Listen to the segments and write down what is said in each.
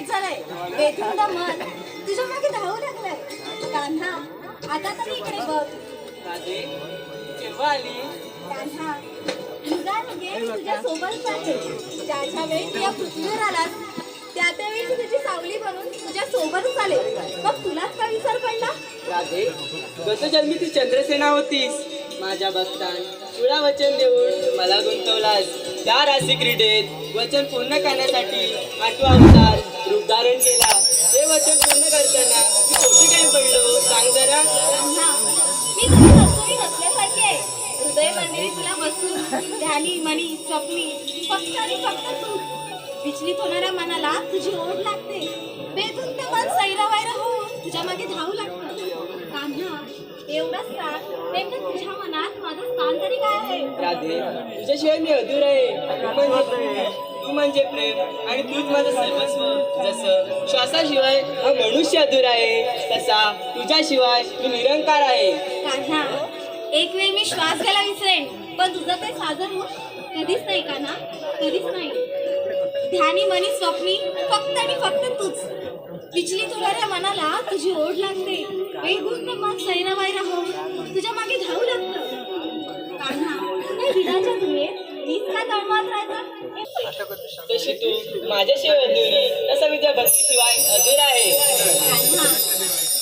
झालंय. वेदूंदा मन तुझ्या मागे धावू लागलाय. कान्हा आता तरी इकडे बघ. राधे केव्हा आली? कान्हा तुझा लगे तुझ्या सोबत आहे ज्याच्या वेळी तू या पृथ्वीवर आलास त्या त्यावेळी तुझी सावली बनून तुझ्या सोबतच आले मग तुलाच का विसर पडला? राधे तू चंद्रसेना होतीस. माझ्या भक्तान तुला वचन देऊन मला गुंतवलास. त्या राशी क्रीडेत वचन पूर्ण करण्यासाठी आठवा अवतार रूप धारण केला. ते वचन पूर्ण करताना तू काय पडलो सांग जरा. मी तुझी कस्तुरी नसल्यासारखी आहे. हृदय मंदिरी तुला बसून ध्यानी मनी स्वप्नी फक्त आणि फक्त तू. विचलित होणाऱ्या मनाला तुझी ओढ लागते. बेतून मन सैरावैरा होऊन तुझ्या मागे धावू लागतं. कान्हा एवढंच का? नेमकं तुझ्या मनात माझं स्थान तरी काय आहे? राधे तुझ्याशिवाय मी अधूर आहे. तू म्हणजे प्रेम तू म्हणजे प्रेम आणि तूच माझं सर्वस्व. जसं श्वासाशिवाय हा मनुष्य अधूर आहे तसा तुझ्याशिवाय मी निरंकार आहे. कान्हा एक वेळ मी श्वास घ्यायला विसरेन पण तुझं ते साजन होत कधीच नाही कान्हा कधीच नाही. ध्यानी मनी स्वप्नी फक्त आणि फक्त तूच. विचलित होणाऱ्या मनाला तुझी ओढ लागते. वेगून मन सैरावायरा होऊन तुझ्या मागे धावू लागतं. कान्हा या विडाच्या दुनियेत मीच का तळमळत राहायचं तशी तू माझ्याशिवाय अधुरी तसा मी तुझ्या भक्तीशिवाय अधूर आहे. कान्हा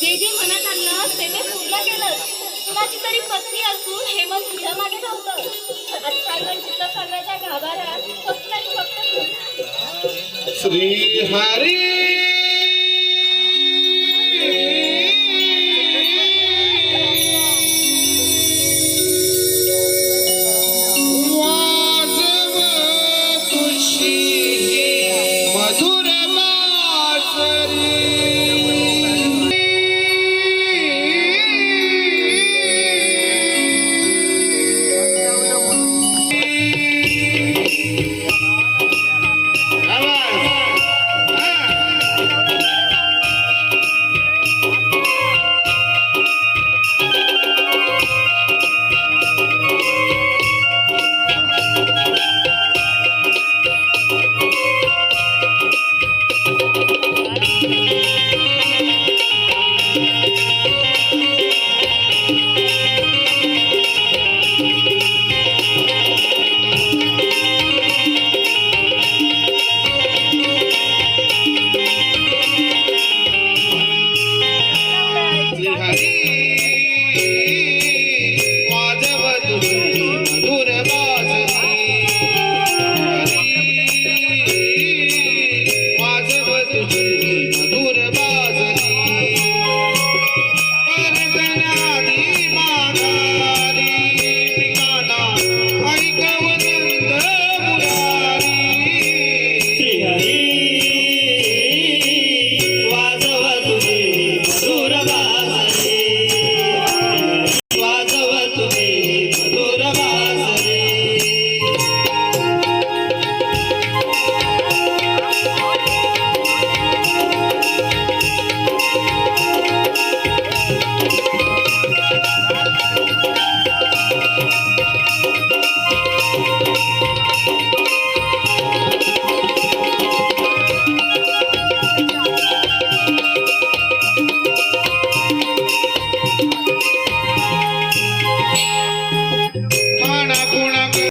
जे जे मनात आणलं ते ते पूर्ण केलं. कुणाची तरी पत्नी असून हे मन तुझ्या मागे धावतं. अठ्ठावन्न चित्रसागराच्या गाभाऱ्यात फक्त आणि फक्त तू. श्री हरी श्री